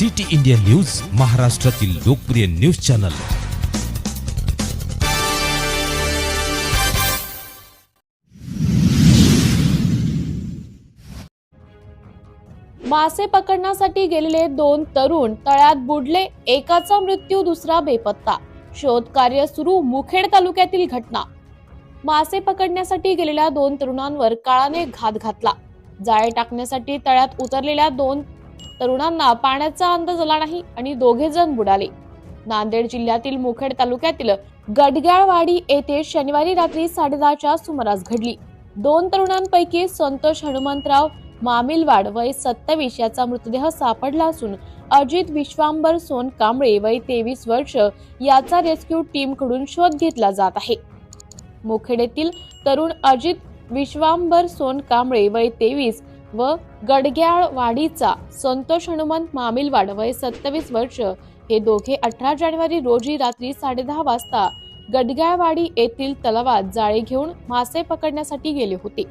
City India news महाराष्ट्रातील लोकप्रिय news channel. मासे पकडण्यासाठी गेलेले दोन तरुण तळ्यात बुडले एकाचा मृत्यू दुसरा बेपत्ता. शोध कार्य सुरू मुखेड तालुक्यातील घटना. मासे पकडण्यासाठी गेलेल्या दोन तरुणांवर काळाने घात घातला. जाळे टाकण्यासाठी तळ्यात उतरलेल्या दोन तरुणांना पाण्याचा अंदाज आला नाही आणि दोघे जण बुडाले. नांदेड जिल्ह्यातील मुखेड तालुक्यातील गडग्याळवाडी येथे शनिवारी रात्री साडेदहाच्या सुमारास घडली. दोन तरुणांपैकी संतोष हनुमंतराव मामिलवाड वय सत्तावीस याचा मृतदेह सापडला असून अजित विश्वांबर सोन कांबळे वय तेवीस वर्ष याचा रेस्क्यू टीमकडून शोध घेतला जात आहे. मुखेडेतील तरुण अजित विश्वांबर सोन कांबळे वय तेवीस व गडग्याळवाडीचा संतोष हनुमंत मामिलवाड वय सत्तावीस वर्ष. हे दोघे अठरा जानेवारी रोजी रात्री साडेदहा वाजता गडग्याळवाडी येथील तलावात जाळे घेऊन मासे पकडण्यासाठी गेले होते.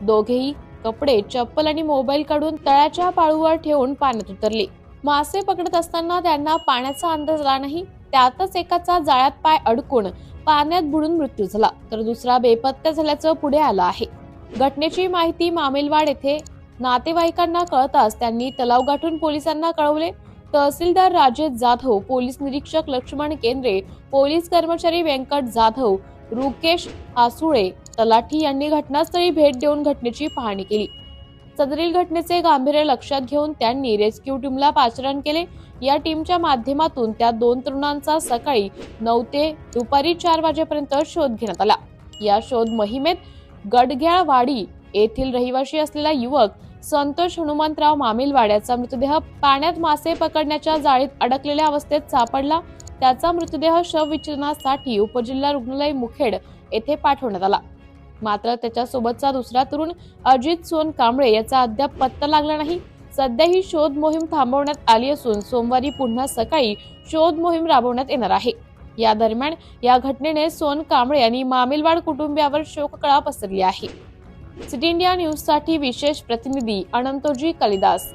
दोघेही कपडे चप्पल आणि मोबाईल काढून तळ्याच्या पाळूवर ठेवून पाण्यात उतरले. मासे पकडत असताना त्यांना पाण्याचा अंदाज आला नाही. त्यातच एकाचा जाळ्यात पाय अडकून पाण्यात बुडून मृत्यू झाला. तर दुसरा बेपत्ता झाल्याचं पुढे आलं आहे. घटनेची माहिती मामेलवाड येथे नातेवाईकांना कळताच त्यांनी तलाव गाठून पोलिसांना कळवले. तहसीलदार राजेश जाधव पोलीस निरीक्षक लक्ष्मण केंद्रे पोलीस कर्मचारी व्यंकट जाधव रुकेश आसुळे तलाठी यांनी घटनास्थळी भेट देऊन घटनेची पाहणी केली. सदरील घटनेचे गांभीर्य लक्षात घेऊन त्यांनी रेस्क्यू टीमला पाचारण केले. या टीमच्या माध्यमातून त्या दोन तरुणांचा सकाळी नऊ ते दुपारी चार वाजेपर्यंत शोध घेण्यात आला. या शोध मोहिमेत गडग्याळवाडी येथील रहिवासी असलेला युवक संतोष हनुमंतराव मामिलवाड्याचा मृतदेह पाण्यात मासे पकडण्याच्या जाळीत अडकलेल्या अवस्थेत सापडला. त्याचा मृतदेह शवविच्छेदनासाठी उपजिल्हा रुग्णालय मुखेड येथे पाठवण्यात आला. मात्र त्याच्यासोबतचा दुसरा तरुण अजित सोन कांबळे याचा अद्याप पत्ता लागला नाही. सध्या ही शोध मोहीम थांबवण्यात आली असून सोमवारी पुन्हा सकाळी शोध मोहीम राबवण्यात येणार आहे. या दरम्यान या घटनेने सोन कांबळे आणि मामिलवाड कुटुंबियावर शोककळा पसरली आहे. सिटी इंडिया न्यूजसाठी विशेष प्रतिनिधी अनंतोजी कालिदास.